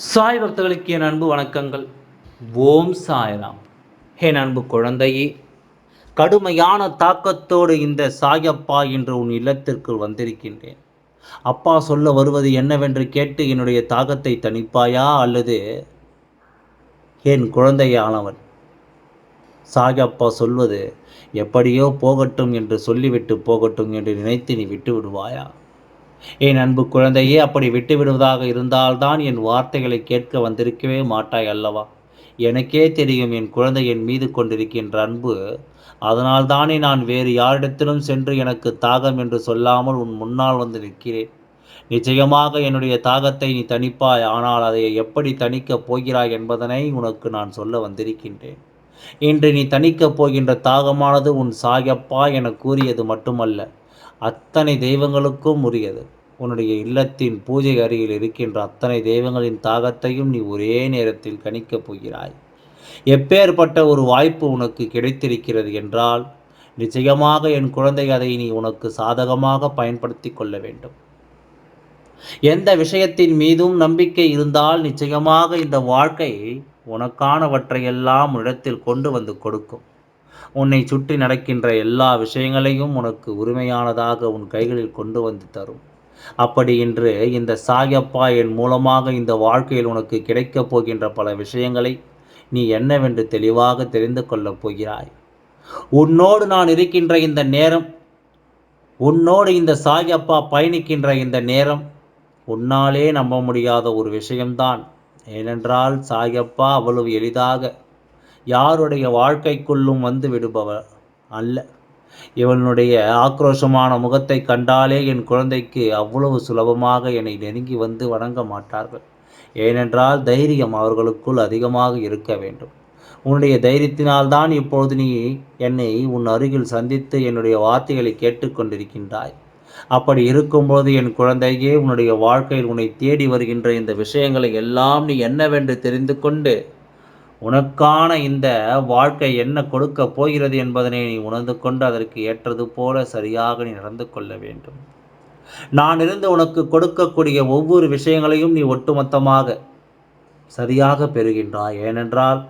சாய் பக்தர்களுக்கு என் அன்பு வணக்கங்கள். ஓம் சாய்ராம். என் அன்பு குழந்தையே கடுமையான தாக்கத்தோடு இந்த சாயப்பா என்று உன் இல்லத்திற்குள் வந்திருக்கின்றேன். அப்பா சொல்ல வருவது என்னவென்று கேட்டு என்னுடைய தாகத்தை தணிப்பாயா அல்லது என் குழந்தையானவன்? சாயப்பா சொல்வது எப்படியோ போகட்டும் என்று சொல்லிவிட்டு போகட்டும் என்று நினைத்து நீ விட்டு விடுவாயா என் அன்பு குழந்தையே அப்படி விட்டுவிடுவதாக இருந்தால்தான் என் வார்த்தைகளை கேட்க வந்திருக்கவே மாட்டாய் அல்லவா? எனக்கே தெரியும் என் குழந்தை என் மீது கொண்டிருக்கின்ற அன்பு. அதனால் தானே நான் வேறு யாரிடத்திலும் சென்று எனக்கு தாகம் என்று சொல்லாமல் உன் முன்னால் வந்து நிற்கிறேன். நிச்சயமாக என்னுடைய தாகத்தை நீ தணிப்பாய் ஆனால் அதை எப்படி தணிக்கப் போகிறாய் என்பதனை உனக்கு நான் சொல்ல வந்திருக்கின்றேன். இன்று நீ தணிக்கப் போகின்ற தாகமானது உன் சாயப்பா என கூறியது மட்டுமல்ல. அத்தனை தெய்வங்களுக்கும் உரியது. உன்னுடைய இல்லத்தின் பூஜை அருகில் இருக்கின்ற அத்தனை தெய்வங்களின் தாகத்தையும் நீ ஒரே நேரத்தில் கணிக்கப் போகிறாய். எப்பேற்பட்ட ஒரு வாய்ப்பு உனக்கு கிடைத்திருக்கிறது என்றால் நிச்சயமாக என் குழந்தை அதை நீ உனக்கு சாதகமாக பயன்படுத்தி கொள்ள வேண்டும். எந்த விஷயத்தின் மீதும் நம்பிக்கை இருந்தால் நிச்சயமாக இந்த வாழ்க்கை உனக்கானவற்றையெல்லாம் இடத்தில் கொண்டு வந்து கொடுக்கும். உன்னை சுற்றி நடக்கின்ற எல்லா விஷயங்களையும் உனக்கு உரிமையானதாக உன் கைகளில் கொண்டு வந்து தரும். அப்படி இன்று இந்த சாயப்பா என் மூலமாக இந்த வாழ்க்கையில் உனக்கு கிடைக்கப் போகின்ற பல விஷயங்களை நீ என்னவென்று தெளிவாக தெரிந்து கொள்ளப் போகிறாய். உன்னோடு நான் இருக்கின்ற இந்த நேரம் உன்னோடு இந்த சாயப்பா பயணிக்கின்ற இந்த நேரம் உன்னாலே நம்ப முடியாத ஒரு விஷயம்தான். ஏனென்றால் சாயப்பா அவ்வளவு எளிதாக யாருடைய வாழ்க்கைக்குள்ளும் வந்து விடுபவர் அல்ல. இவனுடைய ஆக்ரோஷமான முகத்தை கண்டாலே என் குழந்தைக்கு அவ்வளவு சுலபமாக என்னை நெருங்கி வந்து வணங்க மாட்டார்கள். ஏனென்றால் தைரியம் அவர்களுக்குள் அதிகமாக இருக்க வேண்டும். உன்னுடைய தைரியத்தினால்தான் இப்பொழுது நீ என்னை உன் அருகில் சந்தித்து என்னுடைய வார்த்தைகளை கேட்டுக்கொண்டிருக்கின்றாய் அப்படி இருக்கும்போது என் குழந்தையே உன்னுடைய வாழ்க்கையில் உன்னை தேடி வருகின்ற இந்த விஷயங்களை எல்லாம் நீ என்னவென்று தெரிந்து கொண்டு உனக்கான இந்த வாழ்க்கை என்ன கொடுக்க போகிறது என்பதனை நீ உணர்ந்து கொண்டு அதற்கு ஏற்றது போல சரியாக நீ நடந்து கொள்ள வேண்டும். நான் இருந்து உனக்கு கொடுக்கக்கூடிய ஒவ்வொரு விஷயங்களையும் நீ ஒட்டுமொத்தமாக சரியாக பெறுகின்றாய். ஏனென்றால்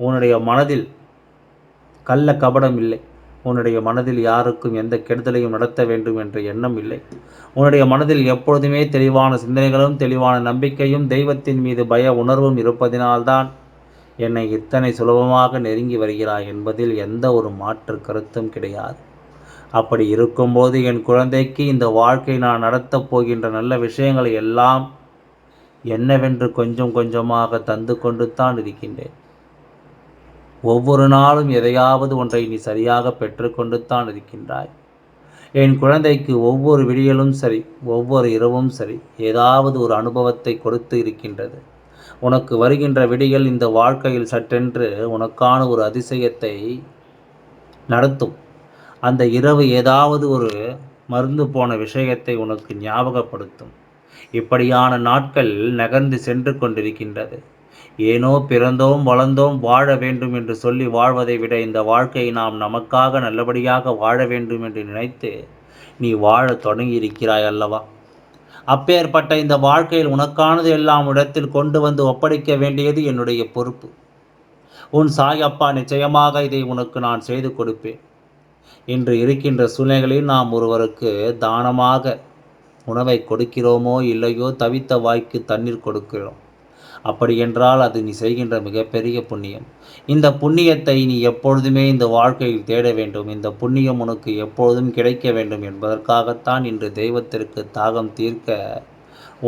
உன்னுடைய மனதில் கள்ள கபடம் இல்லை. உன்னுடைய மனதில் யாருக்கும் எந்த கெடுதலையும் நடத்த வேண்டும் என்ற எண்ணம் இல்லை. உன்னுடைய மனதில் எப்பொழுதுமே தெளிவான சிந்தனைகளும் தெளிவான நம்பிக்கையும் தெய்வத்தின் மீது பய உணர்வும் இருப்பதினால்தான் என்னை இத்தனை சுலபமாக நெருங்கி வருகிறாய் என்பதில் எந்த ஒரு மாற்று கருத்தும் கிடையாது. அப்படி இருக்கும்போது என் குழந்தைக்கு இந்த வாழ்க்கை நான் நடத்தப் போகின்ற நல்ல விஷயங்களை எல்லாம் என்னவென்று கொஞ்சம் கொஞ்சமாக தந்து கொண்டு தான் இருக்கின்றேன். ஒவ்வொரு நாளும் எதையாவது ஒன்றை நீ சரியாக பெற்றுக்கொண்டு தான் இருக்கின்றாய். என் குழந்தைக்கு ஒவ்வொரு விடியலும் சரி ஒவ்வொரு இரவும் சரி ஏதாவது ஒரு அனுபவத்தை கொடுத்து இருக்கின்றது. உனக்கு வருகின்ற விடிகள் இந்த வாழ்க்கையில் சற்றென்று உனக்கான ஒரு அதிசயத்தை நடத்தும். அந்த இரவு ஏதாவது ஒரு மருந்து போன விஷயத்தை உனக்கு ஞாபகப்படுத்தும். இப்படியான நாட்கள் நகர்ந்து சென்று கொண்டிருக்கின்றது. ஏனோ பிறந்தோம் வளர்ந்தோம் வாழ வேண்டும் என்று சொல்லி வாழ்வதை விட இந்த வாழ்க்கையை நாம் நமக்காக நல்லபடியாக வாழ வேண்டும் என்று நினைத்து நீ வாழ தொடங்கியிருக்கிறாய் அல்லவா? அப்பேற்பட்ட இந்த வாழ்க்கையில் உனக்கானது எல்லாம் இடத்தில் கொண்டு வந்து ஒப்படைக்க வேண்டியது என்னுடைய பொறுப்பு. உன் சாயப்பா நிச்சயமாக இதை உனக்கு நான் செய்து கொடுப்பேன். இன்று இருக்கின்ற சூழ்நிலைகளில் நாம் ஒருவருக்கு தானமாக உணவை கொடுக்கிறோமோ இல்லையோ தவித்த வாய்க்கு தண்ணீர் கொடுக்கிறோம். அப்படியென்றால் அது நீ செய்கின்ற மிகப்பெரிய புண்ணியம். இந்த புண்ணியத்தை நீ எப்பொழுதுமே இந்த வாழ்க்கையில் தேட வேண்டும். இந்த புண்ணியம் உனக்கு எப்பொழுதும் கிடைக்க வேண்டும் என்பதற்காகத்தான் இன்று தெய்வத்திற்கு தாகம் தீர்க்க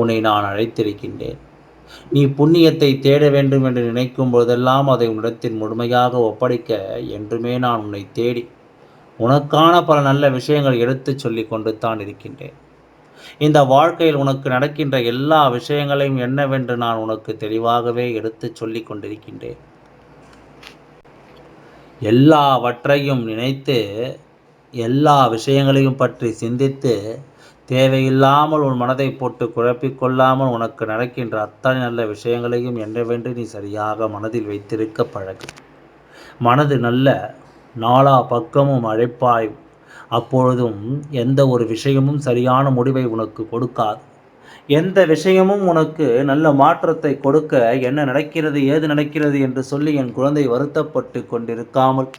உன்னை நான் அழைத்திருக்கின்றேன். நீ புண்ணியத்தை தேட வேண்டும் என்று நினைக்கும் போதெல்லாம் அதை உன்னிடத்தில் முழுமையாக ஒப்படைக்க என்றுமே நான் உன்னை தேடி உனக்கான பல நல்ல விஷயங்கள் எடுத்துச் சொல்லி கொண்டு தான் இருக்கின்றேன். இந்த வாழ்க்கையில் உனக்கு நடக்கின்ற எல்லா விஷயங்களையும் என்னவென்று நான் உனக்கு தெளிவாகவே எடுத்து சொல்லி கொண்டிருக்கின்றேன். எல்லாவற்றையும் நினைத்து எல்லா விஷயங்களையும் பற்றி சிந்தித்து தேவையில்லாமல் உன் மனதை போட்டு குழப்பிக்கொள்ளாமல் உனக்கு நடக்கின்ற அத்தனை நல்ல விஷயங்களையும் என்னவென்று நீ சரியாக மனதில் வைத்திருக்க பழகு. மனது நல்ல நாலா பக்கமும் அழைப்பாய் அப்பொழுதும் எந்த ஒரு விஷயமும் சரியான முடிவை உனக்கு கொடுக்காது எந்த விஷயமும் உனக்கு நல்ல மாற்றத்தை கொடுக்க என்ன நடக்கிறது ஏது நடக்கிறது என்று சொல்லி என் குழந்தை வருத்தப்பட்டு கொண்டிருக்காமல்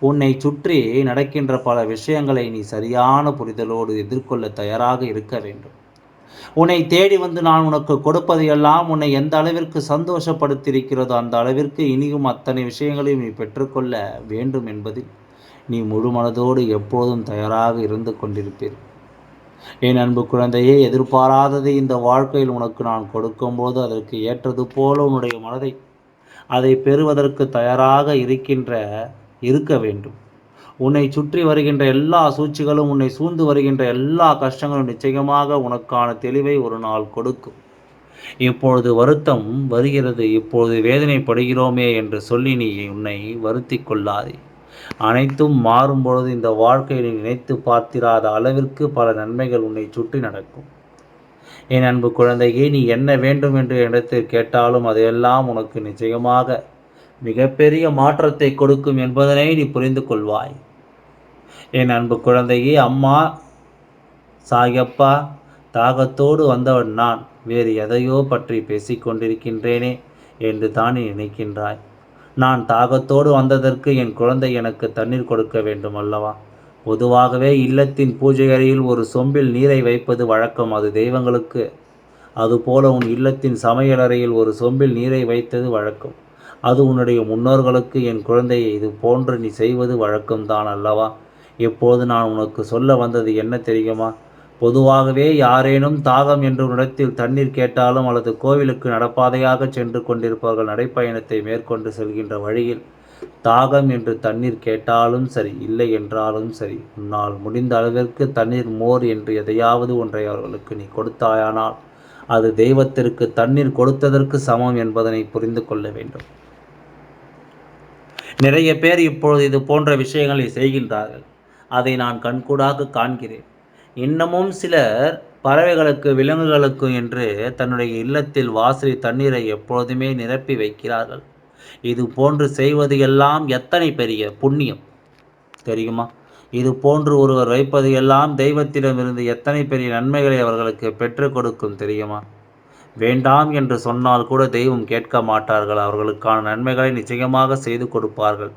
உன்னை சுற்றி நடக்கின்ற பல விஷயங்களை நீ சரியான புரிதலோடு எதிர்கொள்ள தயாராக இருக்க வேண்டும். உன்னை தேடி வந்து நான் உனக்கு கொடுப்பதையெல்லாம் உன்னை எந்த அளவிற்கு சந்தோஷப்படுத்தியிருக்கிறதோ அந்த அளவிற்கு இனியும் அத்தனை விஷயங்களையும் நீ பெற்றுக்கொள்ள வேண்டும் என்பதில் நீ முழு மனதோடு எப்போதும் தயாராக இருந்து கொண்டிருப்பீர். என் அன்பு குழந்தையே எதிர்பாராததை இந்த வாழ்க்கையில் உனக்கு நான் கொடுக்கும்போது அதற்கு ஏற்றது போல உன்னுடைய மனதை அதை பெறுவதற்கு தயாராக இருக்கின்ற இருக்க வேண்டும். உன்னை சுற்றி வருகின்ற எல்லா சூழ்ச்சிகளும் உன்னை சூழ்ந்து வருகின்ற எல்லா கஷ்டங்களும் நிச்சயமாக உனக்கான தெளிவை ஒரு நாள் கொடுக்கும். இப்பொழுது வருத்தம் வருகிறது இப்பொழுது வேதனைப்படுகிறோமே என்று சொல்லி நீ உன்னை வருத்தி கொள்ளாதே. அனைத்தும் மாறும் பொழுது இந்த வாழ்க்கையை நினைத்து பார்த்திராத அளவிற்கு பல நன்மைகள் உன்னை சுற்றி நடக்கும். என் அன்பு குழந்தையே நீ என்ன வேண்டும் என்று இடத்தில் கேட்டாலும் அதையெல்லாம் உனக்கு நிச்சயமாக மிகப்பெரிய மாற்றத்தை கொடுக்கும் என்பதனை நீ புரிந்து கொள்வாய். என் அன்பு குழந்தையே அம்மா சாயப்பா தாகத்தோடு வந்தவன் நான். வேறு எதையோ பற்றி பேசிக்கொண்டிருக்கின்றேனே என்று தான் நினைக்கின்றாய். நான் தாகத்தோடு வந்ததற்கு என் குழந்தை எனக்கு தண்ணீர் கொடுக்க வேண்டும் அல்லவா? பொதுவாகவே இல்லத்தின் பூஜை அறையில் ஒரு சொம்பில் நீரை வைப்பது வழக்கம் அது தெய்வங்களுக்கு. அதுபோல உன் இல்லத்தின் சமையலறையில் ஒரு சொம்பில் நீரை வைத்தது வழக்கம். அது உன்னுடைய முன்னோர்களுக்கு என் குழந்தையை இது போன்று நீ செய்வது வழக்கம்தான் அல்லவா? இப்போது நான் உனக்கு சொல்ல வந்தது என்ன தெரியுமா? பொதுவாகவே யாரேனும் தாகம் என்ற இடத்தில் தண்ணீர் கேட்டாலும் அல்லது கோவிலுக்கு நடப்பாதையாக சென்று கொண்டிருப்பவர்கள் நடைப்பயணத்தை மேற்கொண்டு செல்கின்ற வழியில் தாகம் என்று தண்ணீர் கேட்டாலும் சரி இல்லை என்றாலும் சரி உன்னால் முடிந்த அளவிற்கு தண்ணீர் மோர் என்று எதையாவது ஒன்றை அவர்களுக்கு நீ கொடுத்தாயானால் அது தெய்வத்திற்கு தண்ணீர் கொடுத்ததற்கு சமம் என்பதனை புரிந்து கொள்ள வேண்டும். நிறைய பேர் இப்பொழுது இது போன்ற விஷயங்களை செய்கின்றார்கள். அதை நான் கண்கூடாக காண்கிறேன். இன்னமும் சிலர் பறவைகளுக்கு விலங்குகளுக்கு என்று தன்னுடைய இல்லத்தில் வாசலில் தண்ணீரை எப்பொழுதுமே நிரப்பி வைக்கிறார்கள். இது போன்று செய்வது எல்லாம் எத்தனை பெரிய புண்ணியம்? தெரியுமா? இது போன்று ஒருவர் வைப்பது எல்லாம் தெய்வத்திடமிருந்து எத்தனை பெரிய நன்மைகளை அவர்களுக்கு பெற்றுக் கொடுக்கும் தெரியுமா? வேண்டாம் என்று சொன்னால் கூட தெய்வம் கேட்க மாட்டார்கள். அவர்களுக்கான நன்மைகளை நிச்சயமாக செய்து கொடுப்பார்கள்.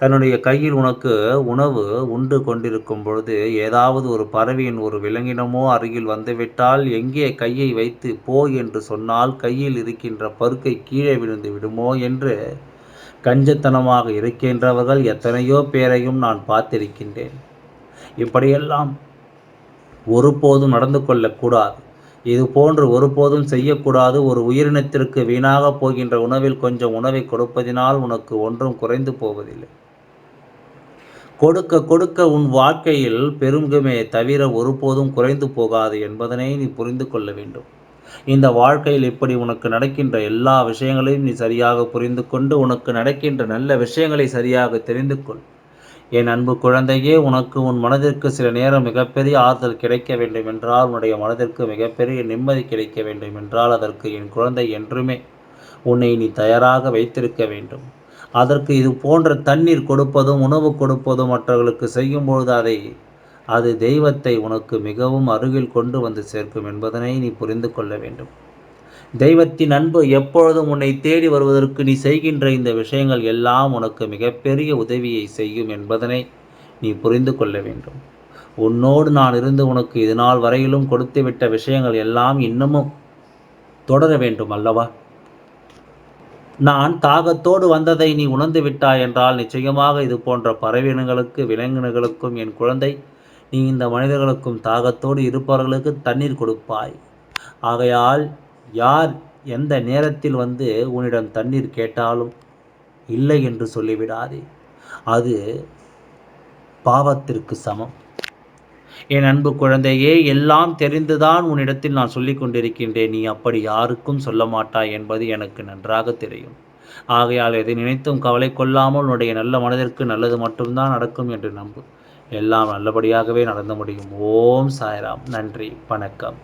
தன்னுடைய கையில் உனக்கு உணவு உண்டு கொண்டிருக்கும் பொழுது ஏதாவது ஒரு பறவையின் ஒரு விலங்கினமோ அருகில் வந்துவிட்டால் எங்கே கையை வைத்து போ என்று சொன்னால் கையில் இருக்கின்ற பருக்கை கீழே விழுந்து விடுமோ என்று கஞ்சத்தனமாக இருக்கின்றவர்கள் எத்தனையோ பேரையும் நான் பார்த்திருக்கின்றேன். இப்படியெல்லாம் ஒருபோதும் நடந்து கொள்ளக்கூடாது. இது போன்று ஒருபோதும் செய்யக்கூடாது. ஒரு உயிரினத்திற்கு வீணாக போகின்ற உணவில் கொஞ்சம் உணவை கொடுப்பதினால் உனக்கு ஒன்றும் குறைந்து போவதில்லை. கொடுக்க கொடுக்க உன் வாழ்க்கையில் பெருங்குமே தவிர ஒருபோதும் குறைந்து போகாது என்பதனை நீ புரிந்து கொள்ள வேண்டும். இந்த வாழ்க்கையில் இப்படி உனக்கு நடக்கின்ற எல்லா விஷயங்களையும் நீ சரியாக புரிந்து கொண்டு உனக்கு நடக்கின்ற நல்ல விஷயங்களை சரியாக தெரிந்து கொள். என் அன்பு குழந்தையே உனக்கு உன் மனதிற்கு சில நேரம் மிகப்பெரிய ஆறுதல் கிடைக்க வேண்டும் என்றால் உன்னுடைய மனதிற்கு மிகப்பெரிய நிம்மதி கிடைக்க வேண்டும் என்றால் அதற்கு என் குழந்தை என்றுமே உன்னை நீ தயாராக வைத்திருக்க வேண்டும். அதற்கு இது போன்ற தண்ணீர் கொடுப்பதும் உணவு கொடுப்பதும் மற்றவர்களுக்கு செய்யும் பொழுது அதை அது தெய்வத்தை உனக்கு மிகவும் அருகில் கொண்டு வந்து சேர்க்கும் என்பதனை நீ புரிந்து கொள்ள வேண்டும். தெய்வத்தின் அன்பு எப்பொழுதும் உன்னை தேடி வருவதற்கு நீ செய்கின்ற இந்த விஷயங்கள் எல்லாம் உனக்கு மிகப்பெரிய உதவியை செய்யும் என்பதனை நீ புரிந்து கொள்ள வேண்டும். உன்னோடு நான் இருந்து உனக்கு இது நாள் வரையிலும் கொடுத்துவிட்ட விஷயங்கள் எல்லாம் இன்னமும் தொடர வேண்டும் அல்லவா? நான் தாகத்தோடு வந்ததை நீ உணர்ந்து விட்டாய் என்றால் நிச்சயமாக இது போன்ற பறவையினங்களுக்கு விலங்கினங்களுக்கும் என் குழந்தை நீ இந்த மனிதர்களுக்கும் தாகத்தோடு இருப்பவர்களுக்கு தண்ணீர் கொடுப்பாய். ஆகையால் யார் எந்த நேரத்தில் வந்து உன்னிடம் தண்ணீர் கேட்டாலும் இல்லை என்று சொல்லிவிடாதே. அது பாவத்திற்கு சமம். என் அன்பு குழந்தையே எல்லாம் தெரிந்துதான் உன்னிடத்தில் நான் சொல்லிக் கொண்டிருக்கின்றேன். நீ அப்படி யாருக்கும் சொல்ல மாட்டாய் என்பது எனக்கு நன்றாக தெரியும். ஆகையால் எதை நினைத்தும் கவலை கொள்ளாமல் உன்னுடைய நல்ல மனதிற்கு நல்லது மட்டும்தான் நடக்கும் என்று நம்பு. எல்லாம் நல்லபடியாகவே நடந்து முடியும். ஓம் சாய்ராம். நன்றி. வணக்கம்.